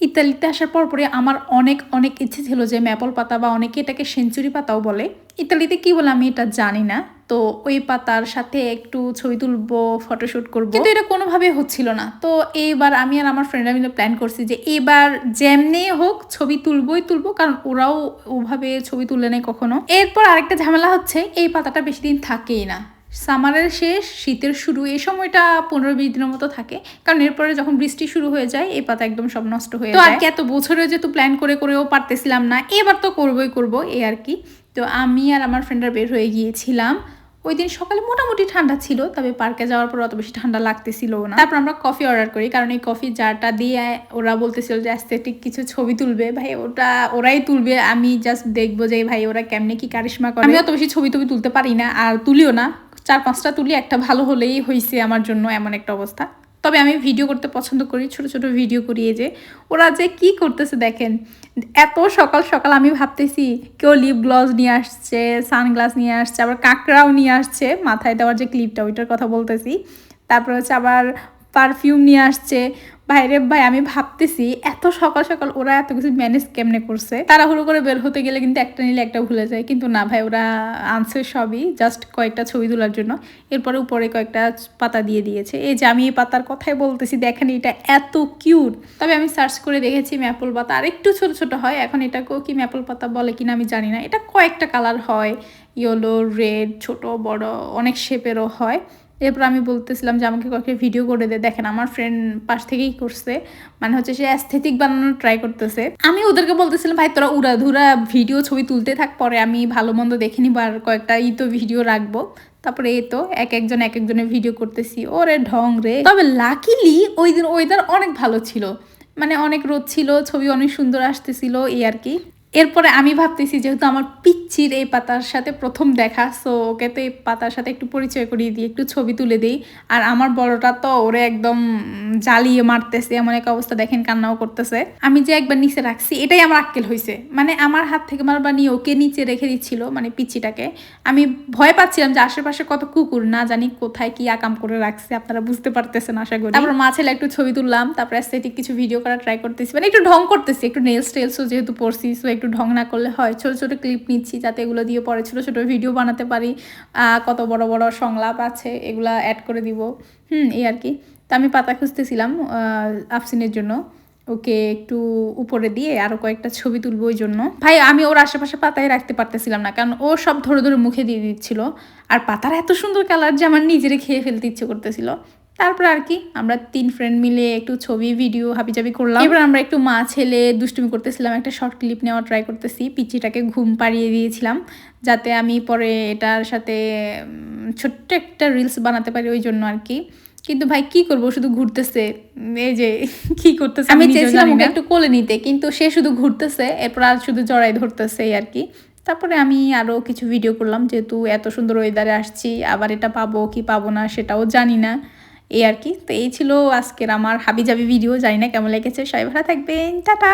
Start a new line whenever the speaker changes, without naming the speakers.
ইতালিতে আসার পর পরে আমার অনেক অনেক ইচ্ছে ছিল যে ম্যাপল পাতা বা অনেকে এটাকে সেঞ্চুরি পাতাও বলে। ইতালিতে কি বলে আমি এটা জানি না। তো ওই পাতার সাথে একটু ছবি তুলবো ফটোশ্যুট করব। কিন্তু এটা কোনোভাবে হচ্ছিল না। তো এইবার আমি আর আমার ফ্রেন্ডরা মিলে প্ল্যান করছি যে এবার যেমনি হোক ছবি তুলবই তুলবো কারণ ওরাও ওভাবে ছবি তুলে নেয় কখনো। এরপর আরেকটা ঝামেলা হচ্ছে এই পাতাটা বেশি দিন থাকেই না। সামারের শেষ শীতের শুরু এই সময়টা পনেরো বিশ দিনের মতো থাকে। কারণ এরপরে যখন বৃষ্টি শুরু হয়ে যায় এই পাতা একদম সব নষ্ট হয়ে যায় আর কি এত বছরে যেহেতু প্ল্যান করে করেও পারতেছিলাম না এবার তো করবোই করব এই আর কি। তো আমি আর আমার ফ্রেন্ডরা বের হয়ে গিয়েছিলাম। ওই দিন সকালে মোটামুটি ঠান্ডা ছিল তবে পার্কে যাওয়ার পর অত বেশি ঠান্ডা লাগতেছিল না। তারপর আমরা কফি অর্ডার করি কারণ এই কফি জারটা দিয়ে ওরা বলতেছিল যে অ্যাস্থেটিক কিছু ছবি তুলবে। ভাই ওটা ওরাই তুলবে আমি জাস্ট দেখব যে ভাই ওরা কেমনে কি কারিশমা করে? আমি অত বেশি ছবি টবি তুলতে পারি না আর তুলিও না। চার পাঁচটা তুলি, একটা ভালো হলেই হয়েছে আমার জন্য এমন একটা অবস্থা। তবে আমি ভিডিও করতে পছন্দ করি, ছোট ছোট ভিডিও করিয়ে যে। ওরা যে কি করতেছে দেখেন, এত সকাল সকাল আমি ভাবতেছি, কেউ লিপ গ্লস নিয়ে আসছে সানগ্লাস নিয়ে আসছে, আবার কাঁকড়াও নিয়ে আসছে, মাথায় দেওয়ার যে ক্লিপটা ওইটার কথা বলতেছি। তারপর হচ্ছে আবার পারফিউম নিয়ে আসছে বাইরে ভাই, আমি ভাবতেছি এত সকাল সকাল ওরা এত কিছু ম্যানেজ কেমনে করছে? তাড়াহুড়ো করে বের হতে গেলে কিন্তু একটা নিলে একটা ভুলে যায়। কিন্তু না ভাই, ওরা আনছে সবই জাস্ট কয়েকটা ছবি তোলার জন্য। এরপরে উপরে কয়েকটা পাতা দিয়ে দিয়েছে। এই যে আমি এই পাতার কথাই বলতেছি, দেখেন এটা এত কিউট তবে আমি সার্চ করে দেখেছি ম্যাপল পাতা। আর একটু ছোট ছোট হয়, এখন এটাকেও কি ম্যাপল পাতা বলে কিনা আমি জানি না। এটা কয়েকটা কালার হয় ইয়েলো রেড ছোট, বড়, অনেক শেপেরও হয়। এরপর আমি বলতেছিলাম যে, আমাকে কয়েকটা ভিডিও করে দে। দেখেন, আমার ফ্রেন্ড পাশ থেকেই করছে। মানে হচ্ছে সে অ্যাস্থেটিক বানানোর ট্রাই করতেছে। আমি ওদেরকে বলতেছিলাম, ভাই, তোরা উড়াধুরা ভিডিও ছবি তুলতে থাক, পরে আমি ভালো মন্দ দেখে নিব আর কয়েকটা ই তো ভিডিও রাখব। তারপরে এই তো, এক একজন এক একজনের ভিডিও করতেছি। ওরে ঢং রে। তবে লাকিলি ওই দিন ওয়েদার অনেক ভালো ছিল। মানে অনেক রোদ ছিল, ছবি অনেক সুন্দর আসতেছিল, এই আর কি। এরপরে আমি ভাবতেছি যেহেতু আমার পিচ্ছির এই পাতার সাথে প্রথম দেখা সো ওকে তো এই পাতার সাথে একটু পরিচয় করিয়ে দিই, একটু ছবি তুলে দিই। আর আমার বড়টা তো ওরে একদম জ্বালিয়ে মারতেছে, এমন এক অবস্থা দেখেন কান্নাও করতেছে। আমি যে একবার নিচে রাখছি, এটাই আমার আক্কেল হয়েছে মানে আমার হাত থেকে মারবা নিয়ে ওকে নিচে রেখে দিচ্ছিল মানে পিচ্ছিটাকে আমি ভয় পাচ্ছিলাম যে আশেপাশে কত কুকুর, না জানি কোথায় কি আকাম করে রাখছে, আপনারা বুঝতে পারতেছেন আশা করি। তারপর মা ছেলে একটু ছবি তুললাম, তারপর অ্যাস্থেটিক কিছু ভিডিও করা ট্রাই করতেছি মানে একটু ঢং করতেছি, একটু নেলস টেলসও যেহেতু পড়ছি সো একটু ঢং না করলে হয়। ছোটো ছোটো ক্লিপ নিচ্ছি যাতে এগুলো দিয়ে পরে ছোট, ছোটো ভিডিও বানাতে পারি। কত বড় বড় সংলাপ আছে, এগুলা অ্যাড করে দিব। হুম, এই আর কি। তা আমি পাতা খুঁজতেছিলাম আফসিনের জন্য। ওকে একটু উপরে দিয়ে আরও কয়েকটা ছবি তুলবো ওই জন্য। ভাই, আমি ওর আশেপাশে পাতায় রাখতে পারতেছিলাম না, কারণ ও সব ধরে ধরে মুখে দিয়ে দিচ্ছিল। আর পাতার এত সুন্দর কালার যে আমার নিজেরে খেয়ে ফেলতে ইচ্ছে করতেছিল। তারপর আর কি আমরা তিন ফ্রেন্ড মিলে একটু ছবি ভিডিও হাবিজাবি করলাম। এবার আমরা একটু মা ছেলে দুষ্টুমি করতেছিলাম একটা শর্ট ক্লিপ নেওয়া ট্রাই করতেছি পিচিটাকে ঘুম পাড়িয়ে দিয়েছিলাম যাতে আমি পরে এটার সাথে ছোট্ট একটা রিলস বানাতে পারি ওই জন্য আর কি। কিন্তু ভাই কি করব? শুধু ঘুরতেছে। এই যে কি করতেছে আমি চেয়েছিলাম ওকে একটু কোলে নিতে কিন্তু সে শুধু ঘুরতেছে এরপর আর শুধু জড়াই ধরতেছে আর কি। তারপরে আমি আরও কিছু ভিডিও করলাম যেহেতু এত সুন্দর ওয়েদারে আসছি আবার এটা পাবো কি পাবো না সেটাও জানি না। এই আর কি। তো এই ছিল আজকের আমার হাবিজাবি ভিডিও জানি না কেমন লেগেছে। সবাই ভালো থাকবেন। টাটা!